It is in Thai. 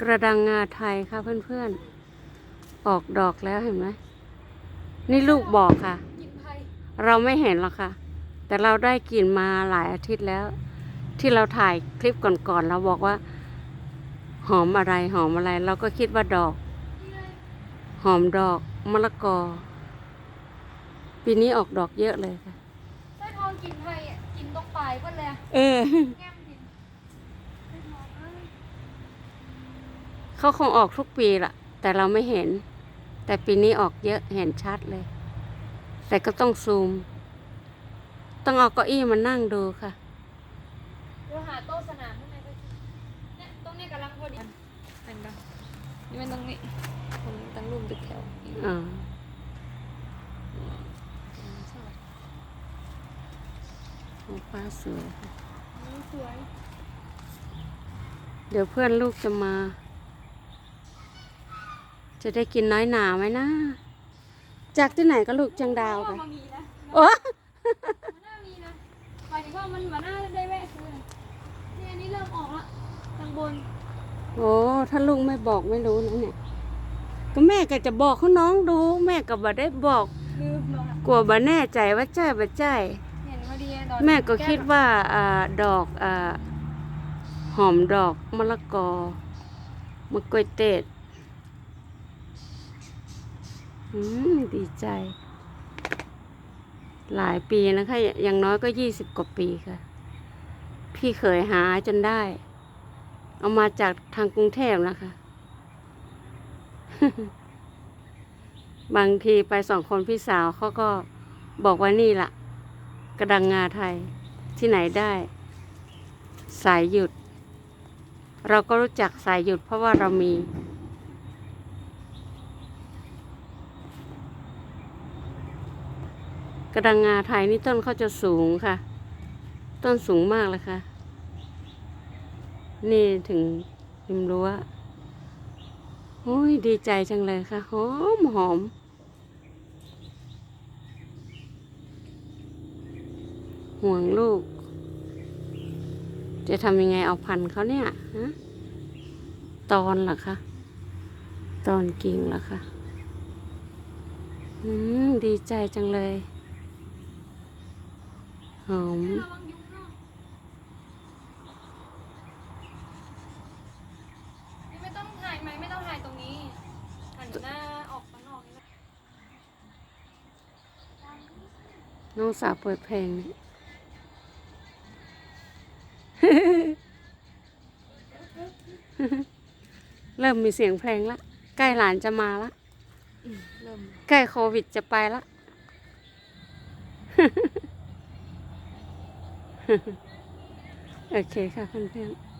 กระดังงาไทยค่ะเพื่อนๆ ออกดอกแล้วเห็นไหม นี่ลูกบอกค่ะกินไทยเราไม่เห็นหรอกค่ะ แต่เราได้กลิ่นมาหลายอาทิตย์แล้ว ที่เราถ่ายคลิปก่อนๆเราบอกว่า หอมอะไรหอมอะไร เราก็คิดว่าดอกนี่เลยหอมดอกมะละกอ ปีนี้ออกดอกเยอะเลยค่ะไส้ทองกินไทยอะกินตรงปลายเพิ่นเลยอะเออแก้มกินไส้ทองเอ้ย เขาคงออกทุกปีละแต่เราไม่เห็น แต่ปีนี้ออกเยอะเห็นชัดเลย แต่ก็ต้องซูม ต้องเอาเก้าอี้มานั่งดูค่ะเดี๋ยวหาโต๊ะสนามข้างในไปสิเนี่ยตรงนี้กำลังพอดีเป็นปะนี่เป็นตรงนี้ตรงตั้งรูปตึกแถวอ่าโอ้ฟ้าสวยค่ะสวย เดี๋ยวเพื่อนลูกจะมา จะได้กินน้อยหนาไหมนะ จากที่ไหนก็ลูกจังดาวไปไปมันมีนะโอ้มันน่ามีนะหมายถึงว่ามันมันน่าได้แวะซื้อนะนี่อันนี้เริ่มออกละทางบน โอ้ถ้าลุงไม่บอกไม่รู้นะเนี่ย ก็แม่ก็จะบอกเขาน้องดู แม่ก็บ่ได้บอกลืมแล้วอะกลัวบ่แน่ใจว่าใช่บ่ใช่เห็นพอดีตอนแม่ก็คิดว่าอ่าดอกอ่าหอมดอกมะละกอมะกล้วยเตด อืมดีใจ หลายปีนะคะอย่อย่างน้อยก็ยี่สิบกว่าปีค่ะ พี่เคยหาจนได้ เอามาจากทางกรุงเทพนะคะ บางทีไปสองคนพี่สาวเขาก็บอกว่านี่ล่ะ กระดังงาไทยที่ไหนได้ สายหยุด เราก็รู้จักสายหยุดเพราะว่าเรามี กระดังงาไทยนี่ต้นเขาจะสูงค่ะ ต้นสูงมากเลยค่ะ นี่ถึงริมรั้วโอ้ยดีใจจังเลยค่ะ หอมหอมห่วงลูก จะทำยังไงเอาพันเขาเนี่ยฮะตอนเหรอคะ ตอนกิ่งเหรอคะ อืม ดีใจจังเลย หอมระวังยุงเนาะนี่ไม่ต้องถ่ายไหมไม่ต้องถ่ายตรงนี้หันหน้าออกข้างนอกนี่แหละน้องสาวเปิดเพลงนี่ เริ่มมีเสียงเพลงละ ใกล้หลานจะมาละ เริ่ม ใกล้โควิดจะไปละ โอเคค่ะเพื่อนๆ